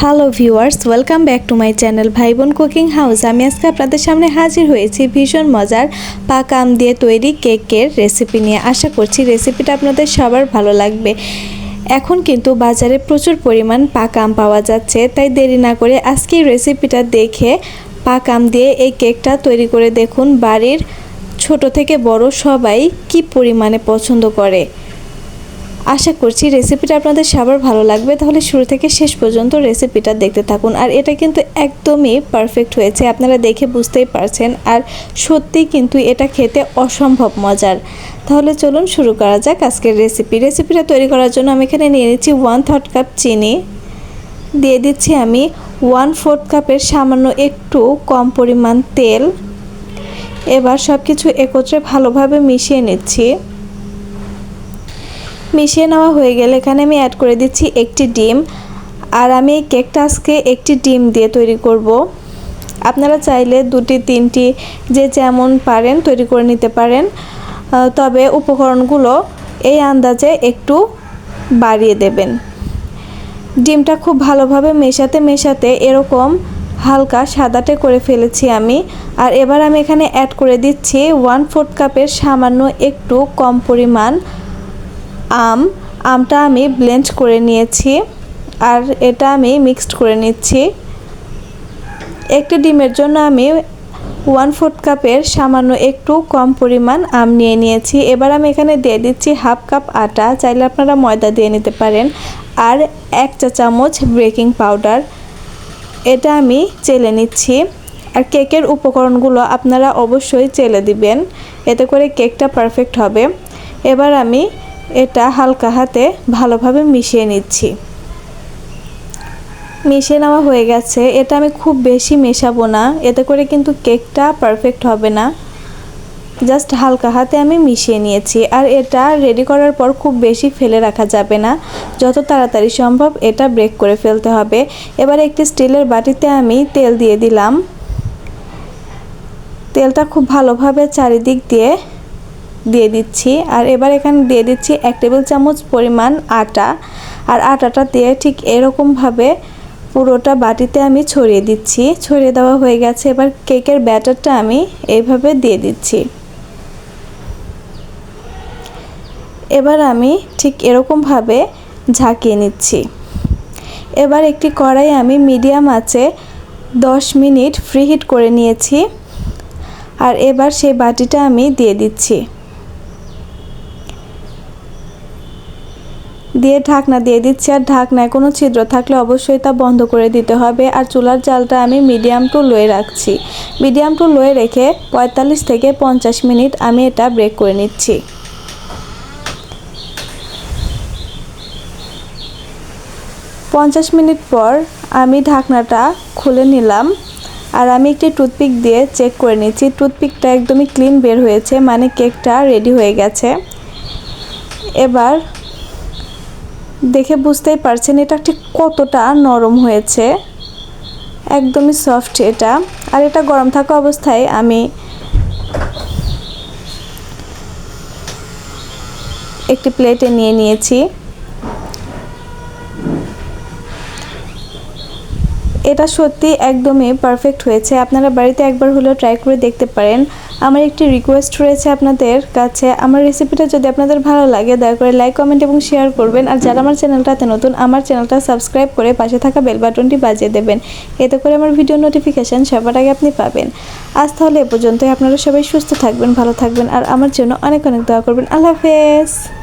Hello viewers welcome back to my channel ভাই বোন cooking house আমি আজকে আপনাদের সামনে হাজির হয়েছি ভীষণ মজার পাক আম দিয়ে তৈরি কেকের রেসিপি নিয়ে। আশা করছি রেসিপিটা আপনাদের সবার ভালো লাগবে। এখন কিন্তু বাজারে প্রচুর পরিমাণ পাক আম পাওয়া যাচ্ছে, তাই দেরি না করে আজকে রেসিপিটা দেখে পাক আম দিয়ে এই কেকটা তৈরি করে দেখুন বাড়ির ছোট থেকে বড় সবাই কি পরিমাণে পছন্দ করে। আশা করছি রেসিপিটা আপনাদের সবার ভালো লাগবে। তাহলে শুরু থেকে শেষ পর্যন্ত রেসিপিটা দেখতে থাকুন। আর এটা কিন্তু একদমই পারফেক্ট হয়েছে, আপনারা দেখে বুঝতেই পারছেন। আর সত্যিই কিন্তু এটা খেতে অসম্ভব মজার। তাহলে চলুন শুরু করা যাক আজকের রেসিপি রেসিপিটা তৈরি করার জন্য আমি এখানে নিয়ে নিচ্ছি ওয়ান থার্ড কাপ চিনি। দিয়ে দিচ্ছি আমি ওয়ান ফোর্থ কাপের সামান্য একটু কম পরিমাণ তেল। এবার সব কিছু একত্রে ভালোভাবে মিশিয়ে নিচ্ছি। মিশিয়ে নেওয়া হয়ে গেলে এখানে আমি অ্যাড করে দিচ্ছি একটি ডিম। আর আমি এই কেকটা আজকে একটি ডিম দিয়ে তৈরি করব। আপনারা চাইলে দুটি, তিনটি, যে যেমন পারেন তৈরি করে নিতে পারেন। তবে উপকরণগুলো এই আন্দাজে একটু বাড়িয়ে দেবেন। ডিমটা খুব ভালোভাবে মেশাতে মেশাতে এরকম হালকা সাদাটে করে ফেলেছি আমি। আর এবার আমি এখানে অ্যাড করে দিচ্ছি ওয়ান ফোর্থ কাপের সামান্য একটু কম পরিমাণ আম, আমটা আমি ব্লেন্ড করে নিয়েছি আর এটা আমি মিক্সড করে নিচ্ছি। একটি ডিমের জন্য আমি ওয়ান ফোর্থ কাপের সামান্য একটু কম পরিমাণ আম নিয়ে নিয়েছি। এবার আমি এখানে দিয়ে দিচ্ছি হাফ কাপ আটা, চাইলে আপনারা ময়দা দিয়ে নিতে পারেন। আর এক চা চামচ বেকিং পাউডার এটা আমি চেলে নিচ্ছি। আর কেকের উপকরণগুলো আপনারা অবশ্যই চেলে দিবেন, এতে করে কেকটা পারফেক্ট হবে। এবার আমি এটা হালকা হাতে ভালোভাবে মিশিয়ে নিচ্ছি। মিশিয়ে নেওয়া হয়ে গেছে। এটা আমি খুব বেশি মেশাবো না। এতে করে কিন্তু কেকটা পারফেক্ট হবে না। জাস্ট হালকা হাতে আমি মিশিয়ে নিয়েছি। আর এটা রেডি করার পর খুব বেশি ফেলে রাখা যাবে না। যত তাড়াতাড়ি সম্ভব এটা ব্রেক করে ফেলতে হবে। এবার একটি স্টিলের বাটিতে আমি তেল দিয়ে দিলাম। তেলটা খুব ভালোভাবে চারিদিক দিয়ে দিয়ে দিচ্ছি। আর এবার এখানে দিয়ে দিচ্ছি এক টেবিল চামচ পরিমাণ আটা। আর আটাটা দিয়ে ঠিক এরকমভাবে পুরোটা বাটিতে আমি ছড়িয়ে দিচ্ছি। ছড়িয়ে দেওয়া হয়ে গেছে। এবার কেকের ব্যাটারটা আমি এইভাবে দিয়ে দিচ্ছি। এবার আমি ঠিক এরকমভাবে ঝাঁকিয়ে নিচ্ছি। এবার একটি কড়াই আমি মিডিয়াম আছে দশ মিনিট ফ্রি হিট করে নিয়েছি। আর এবার সেই বাটিটা আমি দিয়ে দিচ্ছি। দিয়ে ঢাকনা দিয়ে দিচ্ছি আর ঢাকনায় কোনো ছিদ্র থাকলে অবশ্যই তা বন্ধ করে দিতে হবে আর চুলার জালটা আমি মিডিয়াম টু লোয়ে রাখছি। মিডিয়াম টু লোয়ে রেখে পঁয়তাল্লিশ থেকে পঞ্চাশ মিনিট আমি এটা ব্রেক করে নিচ্ছি। পঞ্চাশ মিনিট পর আমি ঢাকনাটা খুলে নিলাম আর আমি একটি টুথপিক দিয়ে চেক করে নিচ্ছি। টুথপিকটা একদমই ক্লিন বের হয়েছে মানে কেকটা রেডি হয়ে গেছে। এবার দেখে বুঝতেই পারছেন এটা ঠিক কতটা নরম হয়েছে। একদমই সফট এটা। আর এটা গরম থাকা অবস্থায় আমি একটি প্লেটে নিয়ে নিয়েছি। এটা সত্যি একদমই পারফেক্ট হয়েছে। আপনারা বাড়িতে একবার হলেও ট্রাই করে দেখতে পারেন। আমার একটি রিকোয়েস্ট রয়েছে আপনাদের কাছে। আমার রেসিপিটা যদি আপনাদের ভালো লাগে, দয়া করে লাইক কমেন্ট এবং শেয়ার করবেন। আর যারা আমার চ্যানেলটাতে নতুন, আমার চ্যানেলটা সাবস্ক্রাইব করে পাশে থাকা বেল বাটনটি বাজিয়ে দেবেন। এতে করে আমার ভিডিও নোটিফিকেশান সবার আগে আপনি পাবেন। আজ তাহলে এ পর্যন্তই। আপনারা সবাই সুস্থ থাকবেন, ভালো থাকবেন। আর আমার জন্য অনেক অনেক দয়া করবেন। আল্লাহ হাফেজ।